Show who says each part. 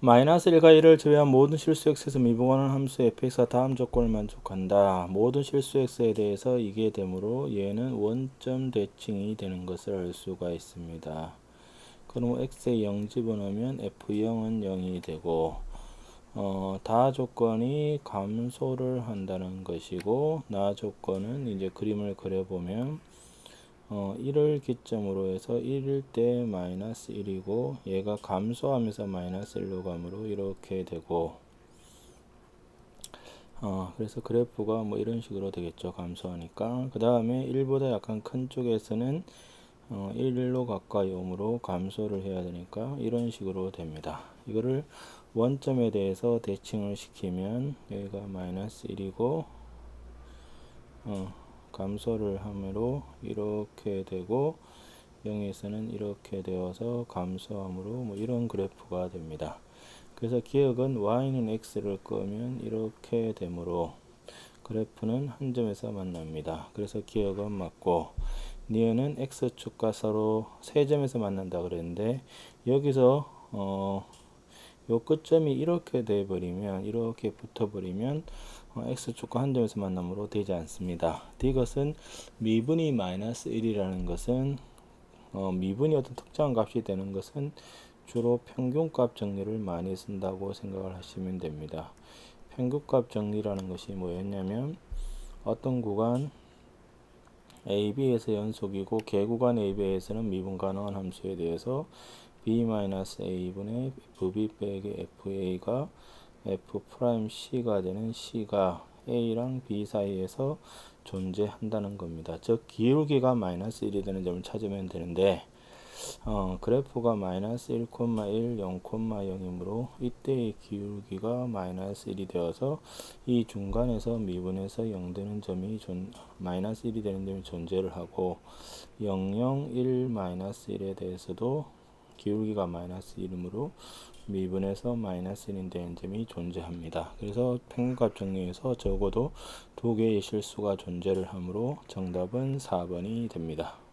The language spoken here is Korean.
Speaker 1: 마이너스 1과 1을 제외한 모든 실수 x에서 미분하는 함수 fx가 다음 조건을 만족한다. 모든 실수 x에 대해서 이게 되므로 얘는 원점 대칭이 되는 것을 알 수가 있습니다. 그럼 x에 0 집어넣으면 f0은 0이 되고 어, 다 조건이 감소를 한다는 것이고 나 조건은 이제 그림을 그려보면 어, 1을 기점으로 해서 1일 때 마이너스 1이고 얘가 감소하면서 마이너스 1로 가므로 이렇게 되고. 어, 그래서 그래프가 뭐 이런 식으로 되겠죠 감소하니까. 그 다음에 1보다 약간 큰 쪽에서는 어, 1로 가까이 오므로 감소를 해야 되니까 이런 식으로 됩니다. 이거를 원점에 대해서 대칭을 시키면 여기가 마이너스 1이고 어, 감소를 하므로 이렇게 되고 0에서는 이렇게 되어서 감소함으로 뭐 이런 그래프가 됩니다. 그래서 기억은 y는 x를 끄면 이렇게 되므로 그래프는 한 점에서 만납니다. 그래서 기억은 맞고 니은은 x축과 서로 세 점에서 만난다 그랬는데 여기서 어, 요 끝점이 이렇게 돼 버리면 이렇게 붙어 버리면 어, x축과 한 점에서 만남으로 되지 않습니다. 이것은 미분이 마이너스 1이라는 것은 어, 미분이 어떤 특정한 값이 되는 것은 주로 평균값 정리를 많이 쓴다고 생각을 하시면 됩니다. 평균값 정리라는 것이 뭐였냐면 어떤 구간 AB에서 연속이고 개구간 AB에서는 미분 가능한 함수에 대해서 B-A분의 FB 빼기 FA가 F'C가 되는 C가 A랑 B 사이에서 존재한다는 겁니다. 즉 기울기가 마이너스 1이 되는 점을 찾으면 되는데 어, 그래프가 마이너스 1, 1, 0,0이므로 이때의 기울기가 마이너스 1이 되어서 이 중간에서 미분에서 0 되는 점이 존, 마이너스 1이 되는 점이 존재를 하고 0, 0, 1, 마이너스 1에 대해서도 기울기가 마이너스 1이므로 미분에서 마이너스 1인 되는 점이 존재합니다. 그래서 평균값 정리에서 적어도 두 개의 실수가 존재를 하므로 정답은 4번이 됩니다.